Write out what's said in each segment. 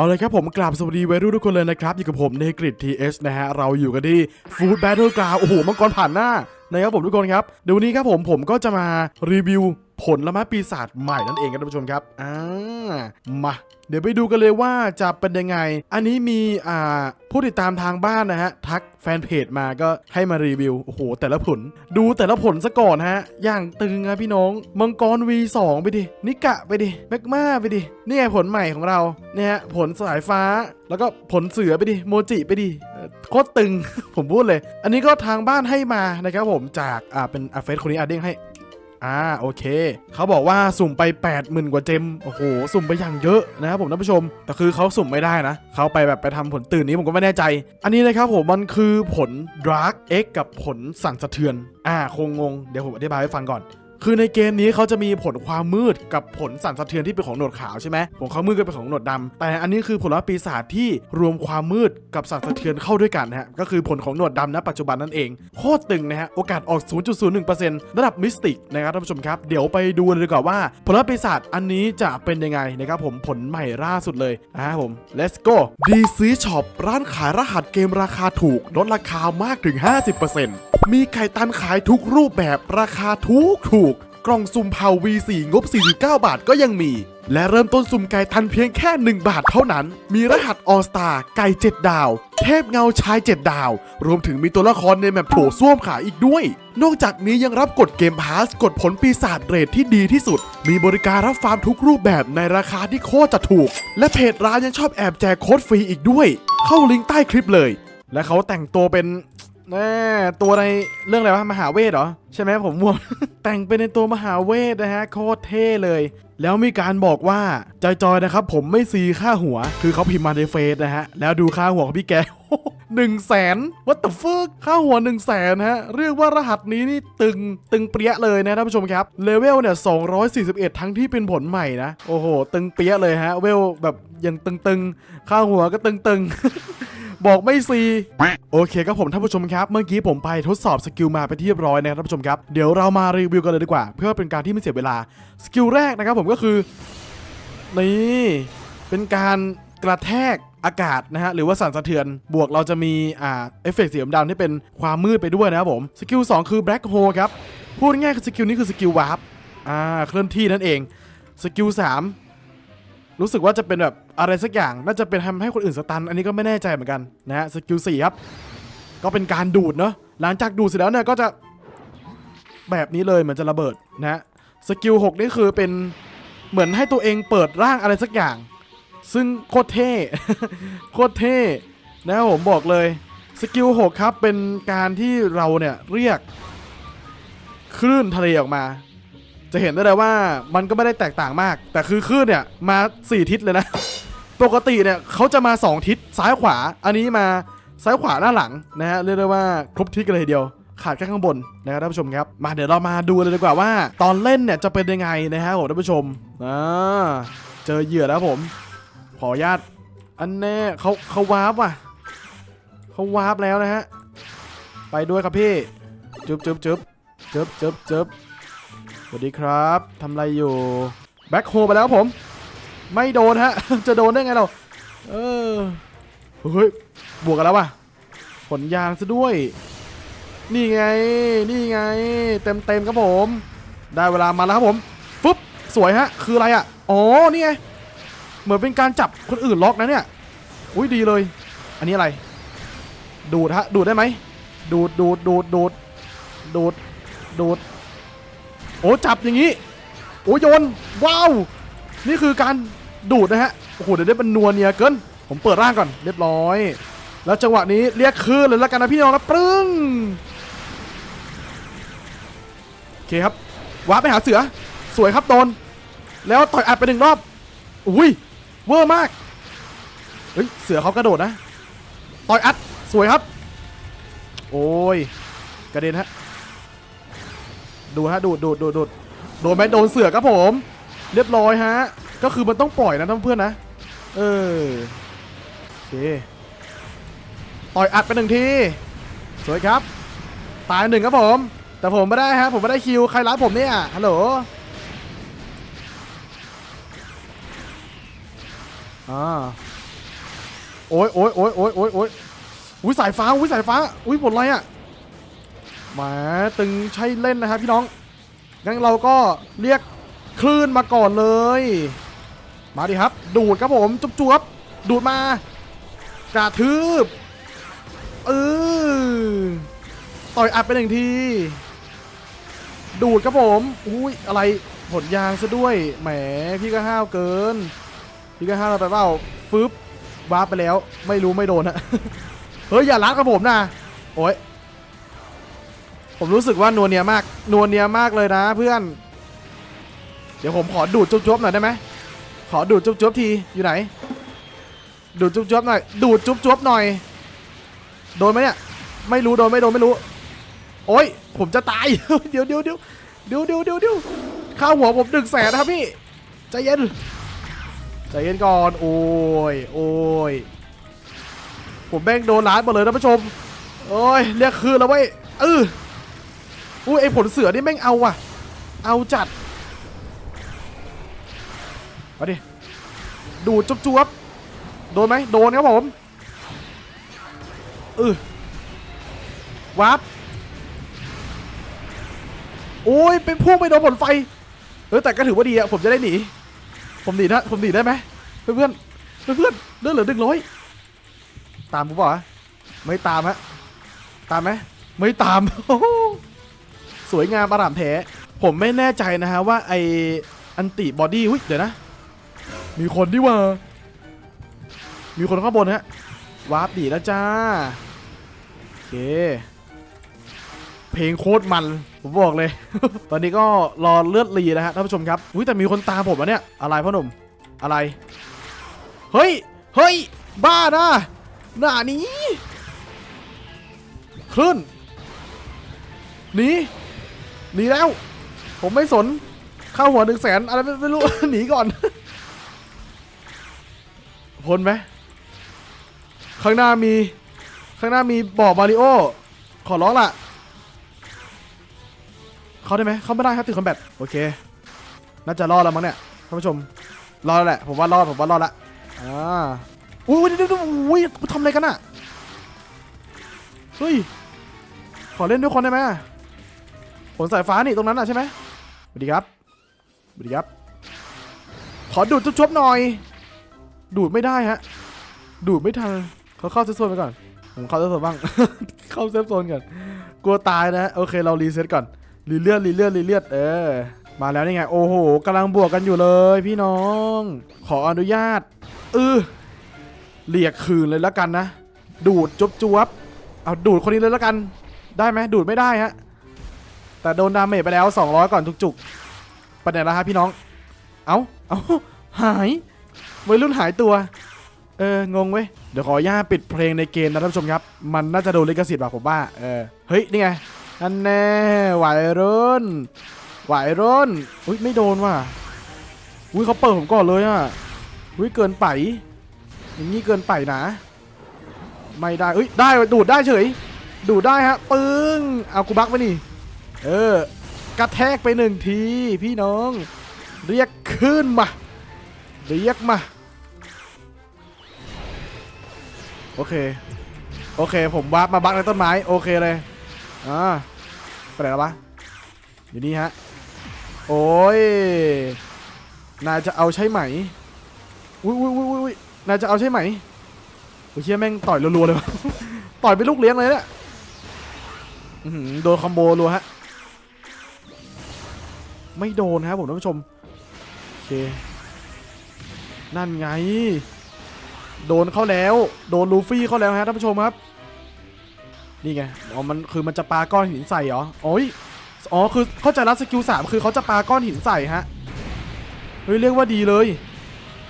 เอาเลยครับผมกราบสวัสดีวัยรุ่นทุกคนเลยนะครับ อยู่กับผมเนกริดทีเอสนะฮะ เราอยู่กันที่ฟู้ดแบทเทิลกราวโอ้โหมังกรผ่านหน้านะครับผมทุกคนครับ เดี๋ยววันนี้ครับผมผมก็จะมารีวิว ผลละม้ปีศาจใหม่นั่นเองครับท่านผู้ชมครับอ่ามาเดี๋ยวไปดูกันเลยว่าจะเป็นยังไง อันนี้มีอ่าผู้ติดตามทางบ้านนะฮะ ทักแฟนเพจมาก็ให้มารีวิว โอ้โห แต่ละผล ดูแต่ละผลซะก่อนฮะ อย่างตึงอะพี่น้อง มังกร V2 ไปดิ นิกะไปดิ แมกมาไปดิ นี่ไงผลใหม่ของเรา เนี่ยฮะ ผลสายฟ้า แล้วก็ผลเสือไปดิ โมจิไปดิโคตรตึง ผมพูดเลย อันนี้ก็ทางบ้านให้มานะครับผมจากอ่าเป็นอาเฟสคนนี้อาเด้งให้ อ่าโอเค เขาบอกว่าสุ่มไป 80,000 กว่าเจมโอ้โห สุ่มไปอย่างเยอะนะครับผมท่านผู้ชม แต่คือเขาสุ่มไม่ได้นะ เขาไปแบบไปทำผลตื่นนี้ผมก็ไม่แน่ใจ อันนี้นะครับผมมันคือผลดรากเอ็กกับผลสั่นสะเทือน อ่าคงงง เดี๋ยวผมอธิบายให้ฟังก่อน คือในเกมนี้เขาจะมีผลความมืดกับผลสั่นสะเทือนที่เป็นของหนวดขาวใช่ไหมผลความมืดก็เป็นของหนวดดำแต่อันนี้คือผลลัพธ์ปีศาจที่รวมความมืดกับสั่นสะเทือนเข้าด้วยกันนะฮะก็คือผลของหนวดดำณปัจจุบันนั่นเองโคตรตึงนะฮะโอกาสออก 0.01%ระดับมิสติกนะครับท่านผู้ชมครับเดี๋ยวไปดูเลยดีกว่าว่า ผลลัพธ์ปีศาจอันนี้จะเป็นยังไงนะครับผมผลใหม่ล่าสุดเลยนะครับผม let's go DC Shop ร้านขายรหัสเกมราคาถูกลดราคามากถึง 50%มีไข่ตันขายทุกรูปแบบราคาถูกถูก ล่องสุ่มเผา V4 งบ 49 บาทก็ยังมี และเริ่มต้นสุ่มไก่ทันเพียงแค่ 1 บาทเท่านั้น มีรหัสออสตาไก่ 7 ดาว เทพเงาชาย 7 ดาว รวมถึงมีตัวละครในแมปโผล่ซ่วมขาอีกด้วย นอกจากนี้ยังรับกดเกมพาสกดผลปีศาจเรทที่ดีที่สุด มีบริการรับฟาร์มทุกรูปแบบในราคาที่โคตรจะถูก และเพจร้านยังชอบแอบแจกโค้ดฟรีอีกด้วย เข้าลิงก์ใต้คลิปเลย และเขาแต่งตัวเป็น แน่ตัวในเรื่องอะไรวะมหาเวทเหรอ ใช่ไหมผมม่วแต่งเป็นในตัวมหาเวทนะฮะโคตรเท่เลย แล้วมีการบอกว่าจอยๆนะครับ ผมไม่ซีค่าหัว คือเขาพิมพ์มาในเฟซนะฮะ แล้วดูค่าหัวของพี่แกหนึ่งแสนวัตถุฟึกค่าหัว1นึ่งแสนฮะ เรียกว่ารหัสนี้นี่ตึงตึงเปรี้ยเลยนะท่านผู้ชมครับ เลเวลเนี่ย241ทั้งที่เป็นผลใหม่นะ โอ้โห ตึงเปรี้ยเลยฮะ เวลแบบยังตึงๆ ค่าหัวก็ตึงๆ บอกไม่ซีโอเคครับผมท่านผู้ชมครับ เมื่อกี้ผมไปทดสอบสกิลมาไปนที่เรียบร้อยนะครับท่านผู้ชมครับ เดี๋ยวเรามารีวิวกันเลยดีกว่า เพื่อเป็นการที่ไม่เสียเวลา สกิลแรกนะครับผมก็คือ นี่ เป็นการกระแทกอากาศนะฮะหรือว่าสั่นสะเทือนบวกเราจะมีอ่าเอฟเฟกต์สีดำๆที่เป็นความมืดไปด้วยนะครับผมสกิล2คือ Black Hole ครับพูดง่ายๆคือสกิลนี้คือสกิลวาร์ปอ่าเคลื่อนที่นั่นเองสกิล3 รู้สึกว่าจะเป็นแบบอะไรสักอย่าง น่าจะเป็นทำให้คนอื่นสตัน อันนี้ก็ไม่แน่ใจเหมือนกันนะฮะสกิล4ครับ ก็เป็นการดูดเนาะหลังจากดูดเสร็จแล้วเนี่ยก็จะแบบนี้เลยเหมือนจะระเบิดนะฮะสกิล6นี่คือเป็นเหมือนให้ตัวเองเปิดร่างอะไรสักอย่าง ซึ่งโคตรเท่โคตรเท่นะผมบอกเลยสกิล6ครับเป็นการที่เราเนี่ยเรียกคลื่นทะเลออกมา จะเห็นได้เลยว่ามันก็ไม่ได้แตกต่างมาก แต่คือคลื่นเนี่ยมา 4 ทิศเลยนะ ปกติเนี่ยเขาจะมา 2 ทิศซ้ายขวา อันนี้มาซ้ายขวาหน้าหลังนะฮะเรียกได้ว่าครบทิศกันเลยทีเดียว ขาดแค่ข้างบนนะครับท่านผู้ชมครับ มาเดี๋ยวเรามาดูเลยดีกว่าว่า ตอนเล่นเนี่ยจะเป็นยังไงนะฮะผมท่านผู้ชมอ่าเจอเหยื่อแล้วผม ขออนุญาตอันแน่เขาเขาวาร์ปว่ะเขาวาร์ปแล้วนะฮะไปด้วยครับพี่จึ๊บจึ๊บจึ๊บจึ๊บจึ๊บจึ๊บ สวัสดีครับทำอะไรอยู่แบ็คโฮไปแล้วผม ไม่โดนฮะ จะโดนได้ไงเรา เออ เฮ้ย บวกกันแล้วว่ะ ผลยางซะด้วย นี่ไง นี่ไง เต็มเต็มครับผม ได้เวลามาแล้วครับผม ปุ๊บ สวยฮะ คืออะไรอะ อ๋อ นี่ไง เหมือนเป็นการจับคนอื่นล็อกนะเนี่ย อุ้ยดีเลย อันนี้อะไร ดูดฮะ ดูดได้ไหม ดูด ดูด ดูด ดูด ดูด ดูด โอ้จับอย่างนี้โอ้โยนว้าว นี่คือการดูดนะฮะโอ้โหเดี๋ยวได้เป็นนัวเนียเกินผมเปิดร่างก่อนเรียบร้อย แล้วจังหวะนี้เรียกคืนเลยแล้วกันนะพี่น้องนะปรึ้งโอเคครับว้าไปหาเสือสวยครับโดนแล้วต่อยอัดไปหนึ่งรอบอุ้ยเวอร์มากเฮ้ยเสือเขากระโดดนะต่อยอัดสวยครับ โอ้ยกระเด็นฮะ ดูฮะดูดดูดดูดดูดโดนไหมโดนเสือครับผม เรียบร้อยฮะ ก็คือมันต้องปล่อยนะท่านเพื่อนนะ เออโอเคต่อยอัดไปหนึ่งที สวยครับ ตายหนึ่งครับผม แต่ผมไม่ได้ฮะ ผมไม่ได้คิว ใครรับผมเนี่ย ฮัลโหลอ่าโอ้ยโอ้ยโอ้ยโอ้ยโอ้ยโอ้ยอุ้ยสายฟ้า อุ้ยสายฟ้า อุ้ยผลอะไรอะ มาตึงใช่เล่นนะครับพี่น้อง งั้นเราก็เรียกคลื่นมาก่อนเลย มาดิครับ ดูดครับผมจุ๊บจบดูดมากระทืบเออต่อยอัดไปหนึ่งที ดูดครับผมอุ้ยอะไรผลยางซะด้วย แหมพี่ก็ห้าวเกิน พี่ก็ห้าวไปเปล่าฟึบวาร์ปไปแล้ว ไม่รู้ไม่โดนอะเฮ้ยอย่ารักกับผมนะ โอ้ย ผมรู้สึกว่านวเนียมากนวเนียมากเลยนะเพื่อน เดี๋ยวผมขอดูดจุ๊บๆหน่อยได้ไหมขอดูดจุ๊บๆทีอยู่ไหน ดูดจุ๊บๆหน่อย ดูดจุ๊บๆหน่อย โดนไหมเนี่ย ไม่รู้โดนไม่โดนไม่รู้ โอ้ยผมจะตาย เดี๋ยวเดี๋ยวเดี๋ยวเดี๋ยวเดี๋ยวเดี๋ยวเดี๋ยวข้าวหัวผมหนึ่งแสนนะครับพี่ใจเย็นใจเย็นก่อนโอ้ยโอ้ยผมแม่งโดนล้านหมดเลยท่านผู้ชมโอ้ยเรียกคืนแล้วเว้ยเออ อุ้ยไอผลเสือนี่แม่งเอาว่ะ เอาจัดมาดิ ดูดจุ๊บจวบโดนไหมโดนครับผมเออวับโอ้ย เป็นพุ่งไปโดนผลไฟ เออแต่ก็ถือว่าดีอะผมจะได้หนี ผมหนีนะผมหนีได้ไหมเพื่อนเพื่อนเพื่อนเลือดเหลือหนึ่งร้อยตามผมเปล่าวะไม่ตามฮะ ตามไหมไม่ตาม สวยงามอร่ามแท้ ผมไม่แน่ใจนะฮะว่าไออันติบอดี้เดี๋ยวนะ มีคนดิว่า มีคนข้างบนฮะวาร์ปดีแล้วจ้า โอเค เพลงโคตรมัน ผมบอกเลย ตอนนี้ก็รอเลือดรีนะฮะท่านผู้ชมครับอุ้ยแต่มีคนตามผมอะเนี่ย อะไรพ่อหนุ่ม อะไร เฮ้ย เฮ้ย บ้านะหน้านี้คลื่นหนี หนีแล้ว ผมไม่สนเข้าหัวหนึ่งแสนอะไรไม่รู้ หนีก่อน พ้นไหมข้างหน้ามี ข้างหน้ามีบ่อมาริโอ ขอร้องล่ะ เขาได้ไหม เขาไม่ได้ครับติดคอมแบทโอเค น่าจะรอดแล้วมั้งเนี่ยท่านผู้ชม รอดแล้วแหละ ผมว่ารอด ผมว่ารอดละ อ่า อุ้ยเดี๋ยวเดี๋ยวอุ้ยทำอะไรกันอะเฮ้ย ขอเล่นด้วยคนได้ไหม ผลสายฟ้านี่ตรงนั้นอะใช่ไหมสวัสดีครับสวัสดีครับ ขอดูดจุ๊บๆหน่อย ดูดไม่ได้ฮะ ดูดไม่ทันเขาเข้าเซฟโซนไปก่อน ผมเข้าเซฟโซนบ้าง เข้าเซฟโซนก่อน กลัวตายนะ โอเคเรารีเซ็ตก่อน รีเลือดรีเลือดรีเลือด เออ มาแล้วนี่ไง โอ้โหกำลังบวกกันอยู่เลย พี่น้อง ขออนุญาต เออเรียกคืนเลยแล้วกันนะ ดูดจุ๊บจวบเอาดูดคนนี้เลยแล้วกัน ได้ไหมดูดไม่ได้ฮะ แต่โดนดาเมจไปแล้ว 200 ก่อนทุกจุกประเด็นแล้วฮะพี่น้อง เอาเอาหายวัยรุ่นหายตัว เออ งงเว้ย เดี๋ยวขอญาตปิดเพลงในเกมนะท่านผู้ชมครับ มันน่าจะโดนลิขสิทธิ์ป่ะผมว่า เออ เฮ้ย นี่ไง อันแน่ไหวรุ่นไหวรุ่นอุ้ย ไม่โดนว่ะ อุ้ยเขาเปิดผมก่อนเลยอะ อุ้ย เกินไป อย่างนี้เกินไปนะ ไม่ได้ อุ้ย ได้ ดูดได้เฉย ดูดได้ฮะ ปึ้ง เอากูบักไปนี่ เออกระแทกไปหนึ่งทีพี่น้อง เรียกขึ้นมา เรียกมา โอเค โอเค ผมวาร์ปมาบักในต้นไม้ โอเคเลยอ่าไปไหนแล้ววะอยู่นี่ฮะ โอ้ยนายจะเอาใช่ไหมอุ้ยอุ้ยอุ้ยอุ้ยนายจะเอาใช่ไหมโอ้ยเชี่ยแม่งต่อยรัวๆเลย ต่อยเป็นลูกเลี้ยงเลยเนี่ยโดนคอมโบรัวฮะ ไม่โดนครับผมท่านผู้ชมโอเคนั่นไง โดนเข้าแล้ว โดนลูฟี่เข้าแล้วฮะท่านผู้ชมครับ นี่ไงอ๋อมันคือมันจะปาก้อนหินใส่เหรอโอ้ยอ๋อคือเข้าใจแล้วสกิลสามคือเขาจะปาก้อนหินใส่ฮะเฮ้ยเรียกว่าดีเลย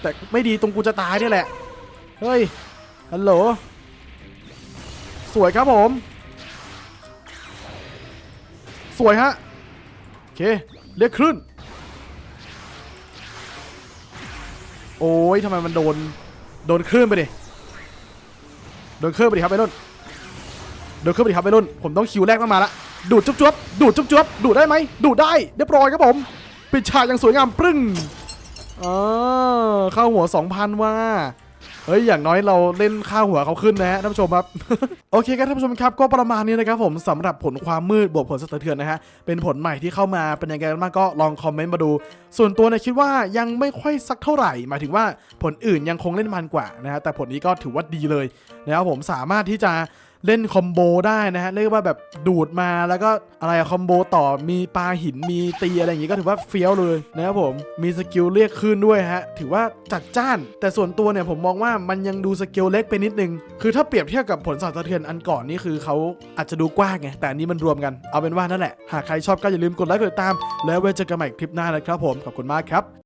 แต่ไม่ดีตรงกูจะตายนี่แหละเฮ้ยฮัลโหลสวยครับผม สวยฮะโอเค เรียกคลื่นโอ้ยทำไมมันโดน โดนคลื่นไปดิ โดนคลื่นไปดิครับไอ้นุ่น โดนคลื่นไปดิครับไอ้นุ่น ผมต้องคิวแรกต้องมาละ ดูดจุ๊บจุ๊บดูดจุ๊บจุ๊บดูดได้ไหม ดูดได้ เรียบร้อยครับผม ปิดฉากอย่างสวยงามปรึ้งอ่าเข้าหัว2,000ว่า เฮ้ยอย่างน้อยเราเล่นค่าหัวเขาขึ้นนะฮะท่านผู้ชมครับ โอเคครับท่านผู้ชมครับก็ประมาณนี้นะครับผมสำหรับผลความมืดบวกผลสะเทือนนะฮะเป็นผลใหม่ที่เข้ามาเป็นยังไงกันบ้างก็ลองคอมเมนต์มาดู ส่วนตัวเนี่ยคิดว่ายังไม่ค่อยสักเท่าไหร่ หมายถึงว่าผลอื่นยังคงเล่นมันกว่านะฮะแต่ผลนี้ก็ถือว่าดีเลยนะครับผมสามารถที่จะ เล่นคอมโบได้นะฮะเรียกว่าแบบดูดมาแล้วก็อะไรคอมโบต่อมีปลาหินมีตีอะไรอย่างงี้ก็ถือว่าเฟี้ยวเลยนะครับผมมีสกิลเรียกคืนด้วยฮะถือว่าจัดจ้าน แต่ส่วนตัวเนี่ยผมมองว่ามันยังดูสกิลเล็กไปนิดนึง คือถ้าเปรียบเทียบกับผลสั่นสะเทือนอันก่อนนี่คือเขาอาจจะดูกว้างไงแต่อันนี้มันรวมกันเอาเป็นว่านั่นแหละหากใครชอบก็อย่าลืมกดไลค์กดติดตาม แล้วไว้เจอกันใหม่คลิปหน้านะครับผมขอบคุณมากครับ